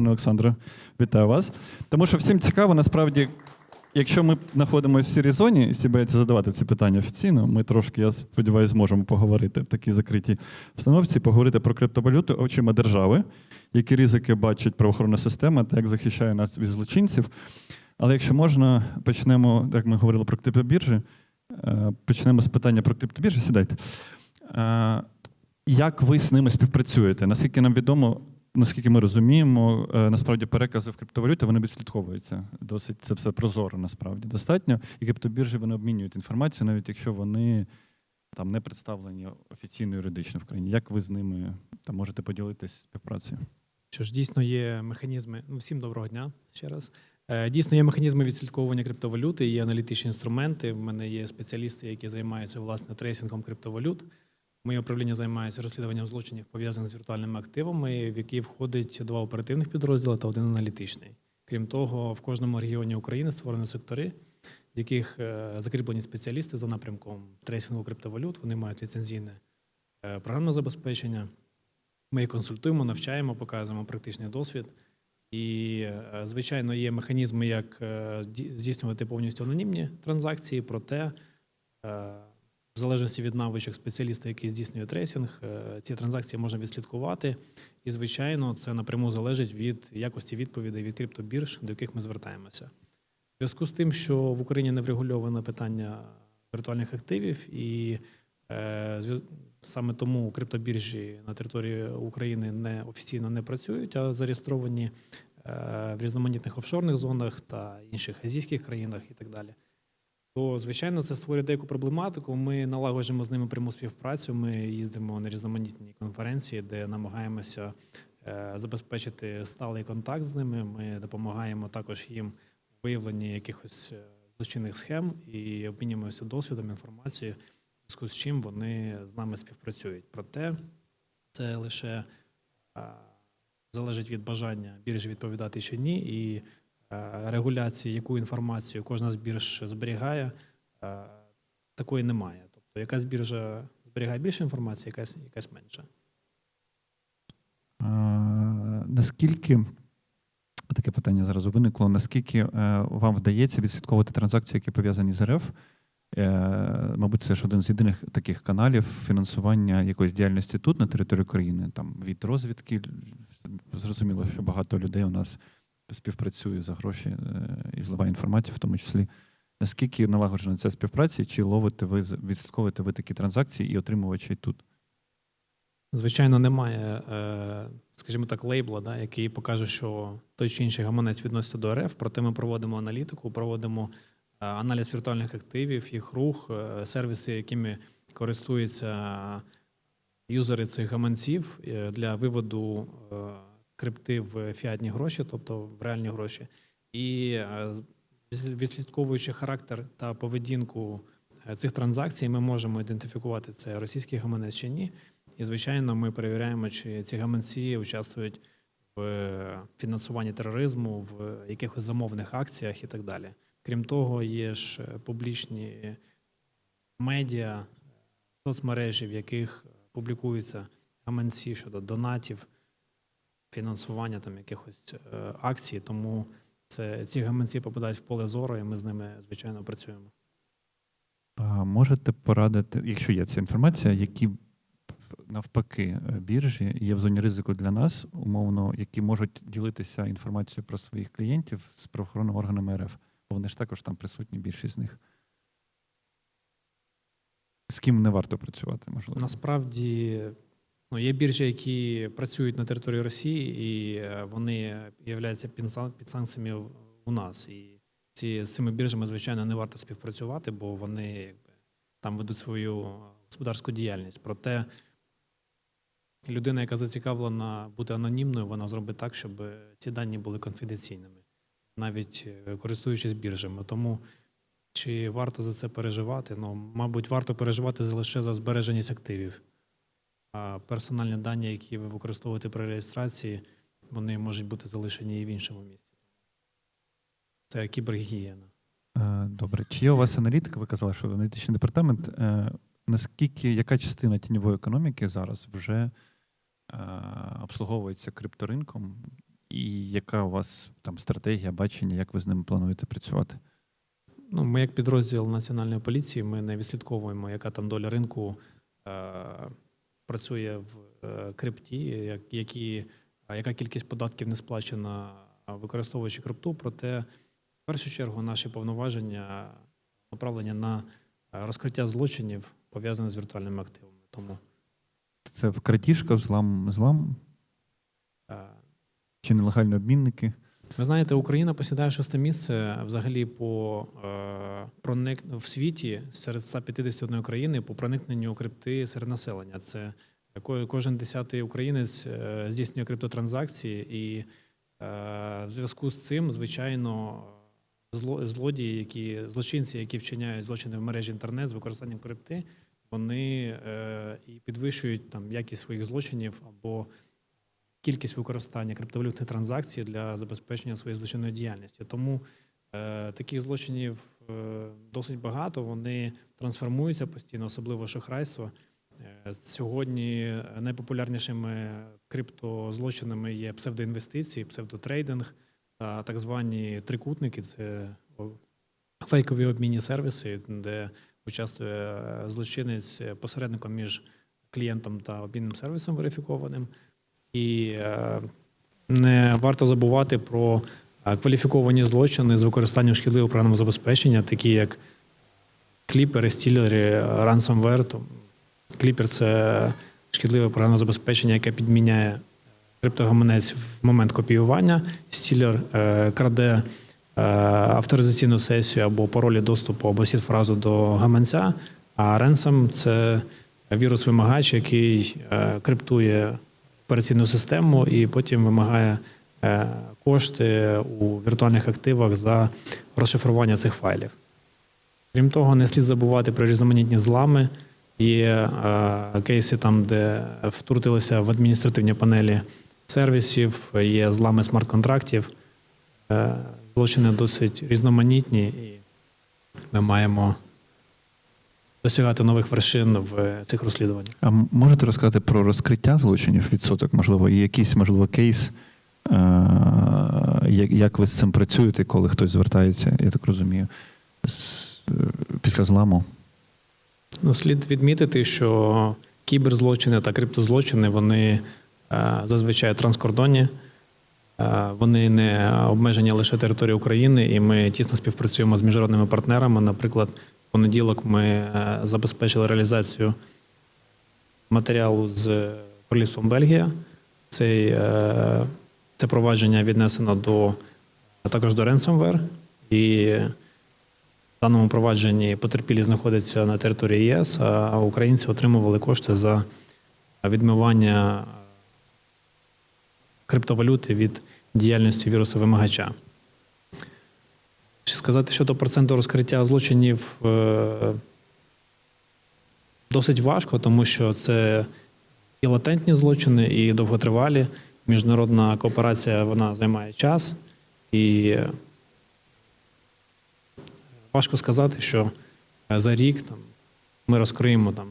пане Олександре. Вітаю вас. Тому що всім цікаво, насправді, якщо ми знаходимося в сірій зоні, і всі бояться задавати ці питання офіційно, ми трошки, я сподіваюся, зможемо поговорити в такій закритій обстановці, поговорити про криптовалюту очима держави, які ризики бачить правоохоронна система та як захищає нас від злочинців. Але якщо можна, почнемо, як ми говорили про криптобіржі, е, почнемо з питання про криптобіржі. Сідайте. Е, Як ви з ними співпрацюєте? Наскільки нам відомо, наскільки ми розуміємо, е, насправді перекази в криптовалюти вони відслідковуються. Досить це все прозоро, насправді достатньо. І криптобіржі вони обмінюють інформацію, навіть якщо вони там не представлені офіційно юридично в країні. Як ви з ними там можете поділитись співпрацею? Що ж дійсно є механізми. Ну, всім доброго дня ще раз. Е, Дійсно, є механізми відслідковування криптовалюти, є аналітичні інструменти. У мене є спеціалісти, які займаються власне трейсингом криптовалют. Моє управління займається розслідуванням злочинів пов'язаних з віртуальними активами, в які входить два оперативних підрозділи та один аналітичний. Крім того, в кожному регіоні України створені сектори, в яких е, закріплені спеціалісти за напрямком трейсингу криптовалют. Вони мають ліцензійне е, програмне забезпечення. Ми їх консультуємо, навчаємо, показуємо практичний досвід. І, е, звичайно, є механізми, як здійснювати повністю анонімні транзакції, проте в залежності від навичок спеціаліста, який здійснює трейсинг, е, ці транзакції можна відслідкувати. І, звичайно, це напряму залежить від якості відповідей від криптобірж, до яких ми звертаємося. В зв'язку з тим, що в Україні не врегульоване питання віртуальних активів, і е, саме тому криптобіржі на території України не офіційно не працюють, а зареєстровані е, в різноманітних офшорних зонах та інших азійських країнах і так далі. То, звичайно, це створює деяку проблематику. Ми налагоджуємо з ними пряму співпрацю. Ми їздимо на різноманітні конференції, де намагаємося е, забезпечити сталий контакт з ними. Ми допомагаємо також їм у виявленні якихось е, злочинних схем і обмінюємося досвідом, інформацією, зв'язку з чим вони з нами співпрацюють. Проте це лише залежить від бажання біржі відповідати чи ні, і регуляції, яку інформацію кожна з бірж зберігає, е, такої немає. Тобто якась біржа зберігає більше інформації, якась, якась менше. Наскільки таке питання зразу виникло? Наскільки е, вам вдається відслідковувати транзакції, які пов'язані з РФ? Е, мабуть, це ж один з єдиних таких каналів фінансування якоїсь діяльності тут, на території країни, там від розвідки. Зрозуміло, що багато людей у нас співпрацює за гроші е, і зливає інформацію, в тому числі. Наскільки налагоджена ця співпраця, чи ловите ви відслідковуєте ви такі транзакції і отримувачі тут? Звичайно, немає, е, скажімо так, лейбла, да, який покаже, що той чи інший гаманець відноситься до РФ. Проте ми проводимо аналітику, проводимо е, аналіз віртуальних активів, їх рух, сервіси, якими користуються юзери цих гаманців для виводу крипти в фіатні гроші, тобто в реальні гроші. І е, відслідковуючи характер та поведінку е, цих транзакцій, ми можемо ідентифікувати це російський гаманець чи ні. І, звичайно, ми перевіряємо, чи ці гаманці участвують в фінансуванні тероризму, в якихось замовних акціях і так далі. Крім того, є ж е, публічні медіа, соцмережі, в яких публікуються гаманці щодо донатів, фінансування там якихось е, акцій. Тому це ці гаманці попадають в поле зору, і ми з ними звичайно працюємо. А можете порадити, якщо є ця інформація, які навпаки е, біржі є в зоні ризику для нас, умовно, які можуть ділитися інформацією про своїх клієнтів з правоохоронними органами РФ, бо вони ж також там присутні, більшість з них. З ким не варто працювати, можливо. Насправді ну, є біржі, які працюють на території Росії, і е, вони являються під санкціями у нас. І ці, з цими біржами, звичайно, не варто співпрацювати, бо вони якби, там ведуть свою господарську діяльність. Проте людина, яка зацікавлена бути анонімною, вона зробить так, щоб ці дані були конфіденційними, навіть е, користуючись біржами. Тому чи варто за це переживати? Ну, мабуть, варто переживати лише за збереженість активів. А персональні дані, які ви використовуєте при реєстрації, вони можуть бути залишені і в іншому місці. Це кібергігієна. Е, Добре. Чи є у вас аналітика? Ви казали, що аналітичний департамент. Е, Наскільки яка частина тіньової економіки зараз вже е, обслуговується крипторинком? І яка у вас там стратегія, бачення, як ви з ними плануєте працювати? Ну, ми, як підрозділ Національної поліції, ми не відслідковуємо, яка там доля ринку працює в е, крипті, як, які, яка кількість податків не сплачена, використовуючи крипту. Проте, в першу чергу, наші повноваження направлені на е, розкриття злочинів, пов'язаних з віртуальними активами. Тому Це крадіжка, злам, злам е, чи нелегальні обмінники? Ви знаєте, Україна посідає шосте місце взагалі по е, проник в світі серед 151 країни по проникненню крипти серед населення. Це ко- кожен десятий українець е, здійснює криптотранзакції, і е, в зв'язку з цим, звичайно, зло, злодії, які злочинці, які вчиняють злочини в мережі інтернет з використанням крипти, вони е, і підвищують там якість своїх злочинів або кількість використання криптовалютних транзакцій для забезпечення своєї злочинної діяльності. Тому е, таких злочинів е, досить багато. Вони трансформуються постійно, особливо шахрайство. Е, Сьогодні найпопулярнішими криптозлочинами є псевдоінвестиції, псевдотрейдинг та так звані трикутники. Це фейкові обмінні сервіси, де участвує е, злочинець посередником між клієнтом та обмінним сервісом верифікованим. І е, не варто забувати про е, кваліфіковані злочини з використанням шкідливого програмного забезпечення, такі як кліпери, стілери, ransomware. То Кліпер це шкідливе програмне забезпечення, яке підміняє криптогаманець в момент копіювання. Стілер е, краде е, авторизаційну сесію або паролі доступу або сід-фразу до гаманця. А Ransom – це вірус-вимагач, який е, криптує операційну систему і потім вимагає е, кошти у віртуальних активах за розшифрування цих файлів. Крім того, не слід забувати про різноманітні злами. Є е, кейси там, де втрутилися в адміністративні панелі сервісів, є злами смарт-контрактів. Е, злочини досить різноманітні, і ми маємо досягати нових вершин в цих розслідуваннях. А можете розказати про розкриття злочинів відсоток, можливо, і якийсь, можливо, кейс, е- як, ви з цим працюєте, коли хтось звертається, я так розумію, е, після зламу? Ну, слід відмітити, що кіберзлочини та криптозлочини вони е, зазвичай транскордонні. Е, Вони не обмежені лише територією України, і ми тісно співпрацюємо з міжнародними партнерами. Наприклад, понеділок ми е, забезпечили реалізацію матеріалу з Королівством Бельгія. Цей, е, це провадження віднесено до також до ransomware. І в даному провадженні потерпілі знаходяться на території ЄС, а українці отримували кошти за відмивання криптовалюти від діяльності вірусовимагача. Сказати щодо проценту розкриття злочинів е, досить важко, тому що це і латентні злочини, і довготривалі. Міжнародна кооперація вона займає час. І важко сказати, що е, за рік там, ми розкриємо там,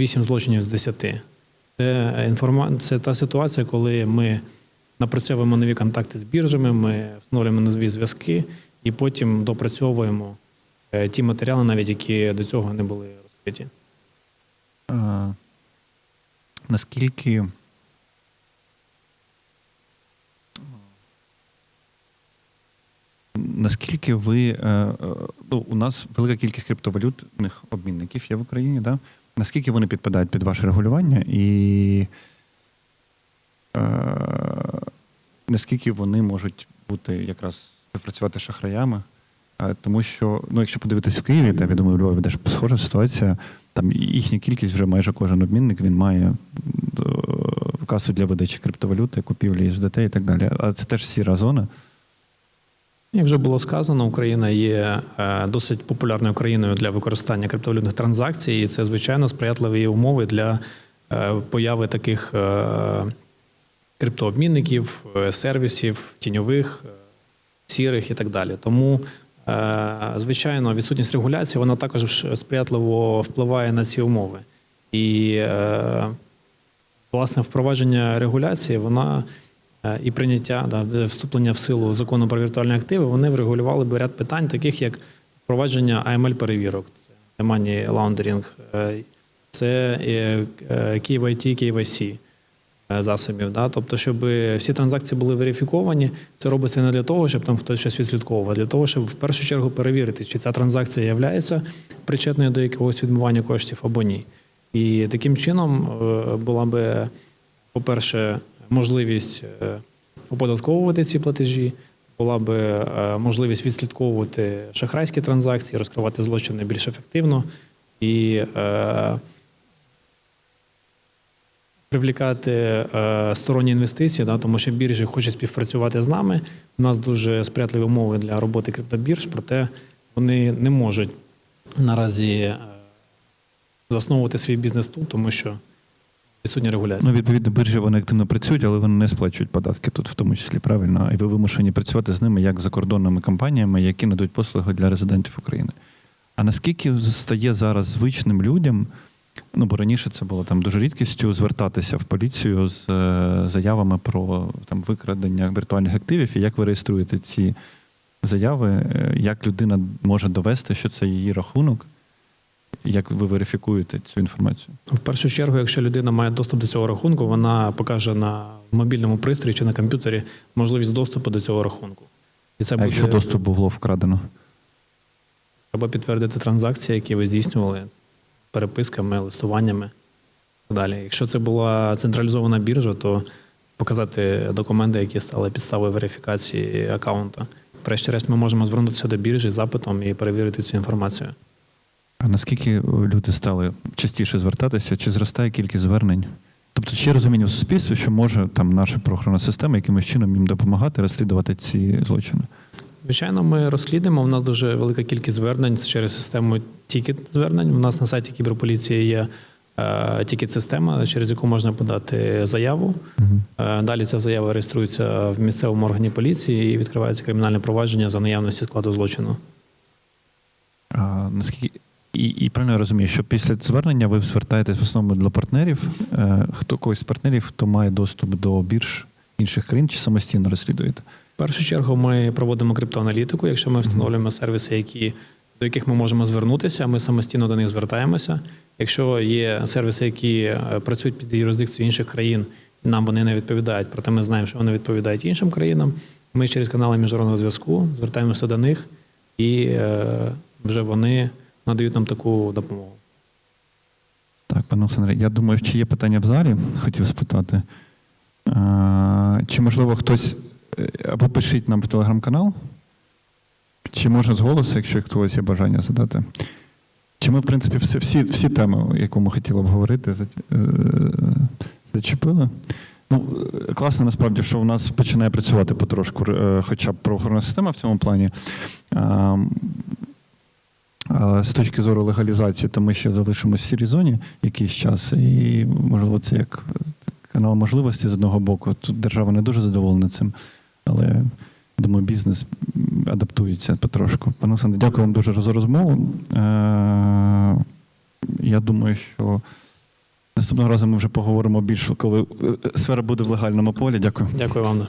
8 злочинів з 10. Це, інформа... це та ситуація, коли ми напрацьовуємо нові контакти з біржами, ми встановлюємо нові зв'язки і потім допрацьовуємо е, ті матеріали, навіть які до цього не були розкриті. Наскільки наскільки ви е, е, ну, у нас велика кількість криптовалютних обмінників є в Україні, да? наскільки вони підпадають під ваше регулювання і е, наскільки вони можуть бути якраз співпрацювати з шахраями? Е, Тому що, ну, якщо подивитись в Києві, там, я думаю, у Львові теж схожа ситуація. Там їхня кількість вже майже кожен обмінник він має е, касу для видачі криптовалюти, купівлі USDT і так далі. А це теж сіра зона. Як вже було сказано, Україна є е, досить популярною країною для використання криптовалютних транзакцій, і це звичайно сприятливі умови для появи таких криптообмінників, сервісів, тіньових, сірих і так далі. Тому, е, звичайно, відсутність регуляції вона також сприятливо впливає на ці умови. І е, власне впровадження регуляції вона е, і прийняття да, вступлення в силу закону про віртуальні активи, вони врегулювали би ряд питань, таких як впровадження AML перевірок, це money laundering, це KYT, KYC засобів. Да? Тобто, щоб всі транзакції були верифіковані, це робиться не для того, щоб там хтось щось відслідковував, а для того, щоб в першу чергу перевірити, чи ця транзакція є причетною до якогось відмивання коштів або ні. І таким чином е, була би, по-перше, можливість е, оподатковувати ці платежі, була би е, можливість відслідковувати шахрайські транзакції, розкривати злочини більш ефективно і е, привлікати е, сторонні інвестиції, да, тому що біржі хочуть співпрацювати з нами. У нас дуже сприятливі умови для роботи криптобірж, проте вони не можуть наразі е, засновувати свій бізнес тут, тому що відсутня регуляція. Ну, відповідно, біржі вони активно працюють, але вони не сплачують податки тут, в тому числі правильно. І ви вимушені працювати з ними як закордонними компаніями, які надають послуги для резидентів України. А наскільки стає зараз звичним людям? Ну, бо раніше це було там дуже рідкістю звертатися в поліцію з е, заявами про там викрадення віртуальних активів, і як ви реєструєте ці заяви, е, як людина може довести, що це її рахунок, як ви верифікуєте цю інформацію? В першу чергу, якщо людина має доступ до цього рахунку, вона покаже на мобільному пристрої чи на комп'ютері можливість доступу до цього рахунку. І це А буде якщо доступ було вкрадено? треба підтвердити транзакції, які ви здійснювали переписками, листуваннями і далі. Якщо це була централізована біржа, то показати документи, які стали підставою верифікації аккаунта. Врешті-решт, ми можемо звернутися до біржі з запитом і перевірити цю інформацію. А наскільки люди стали частіше звертатися, чи зростає кількість звернень? Тобто, чи розуміння в суспільстві, що може там наша правоохоронна система якимось чином їм допомагати розслідувати ці злочини? Звичайно, ми розслідуємо. У нас дуже велика кількість звернень через систему тікет звернень. У нас на сайті кіберполіції є тікет-система, через яку можна подати заяву. Е, Далі ця заява реєструється в місцевому органі поліції і відкривається кримінальне провадження за наявності складу злочину. А, наскільки і, і правильно я розумію, що після звернення ви звертаєтесь в основному до партнерів. Е, хто когось з партнерів, хто має доступ до бірж інших країн, чи самостійно розслідуєте? В першу чергу ми проводимо криптоаналітику. Якщо ми встановлюємо сервіси, які, до яких ми можемо звернутися, ми самостійно до них звертаємося. Якщо є сервіси, які е, працюють під юрисдикцією інших країн, нам вони не відповідають, проте ми знаємо, що вони відповідають іншим країнам. Ми через канали міжнародного зв'язку звертаємося до них, і е, вже вони надають нам таку допомогу. Так, пане Олександре, я думаю, чи є питання в залі, хотів спитати. Чи можливо хтось е, або пишіть нам в телеграм-канал, чи може з голосу, якщо хтось є бажання задати. Чи ми, в принципі, всі, всі, всі теми, яку ми хотіли обговорити, е, зачепили? Ну, е, класно насправді, що у нас починає працювати потрошку, е, хоча б правоохоронна система в цьому плані. А, З точки зору легалізації, то ми ще залишимося в сірій зоні якийсь час, і можливо, це як канал можливості з одного боку. Тут держава не дуже задоволена цим, але думаю, бізнес адаптується потрошку. Пане Олександре, дякую вам дуже за розмову. Е, Я думаю, що наступного разу ми вже поговоримо більше, коли е, сфера буде в легальному полі. Дякую. Дякую вам.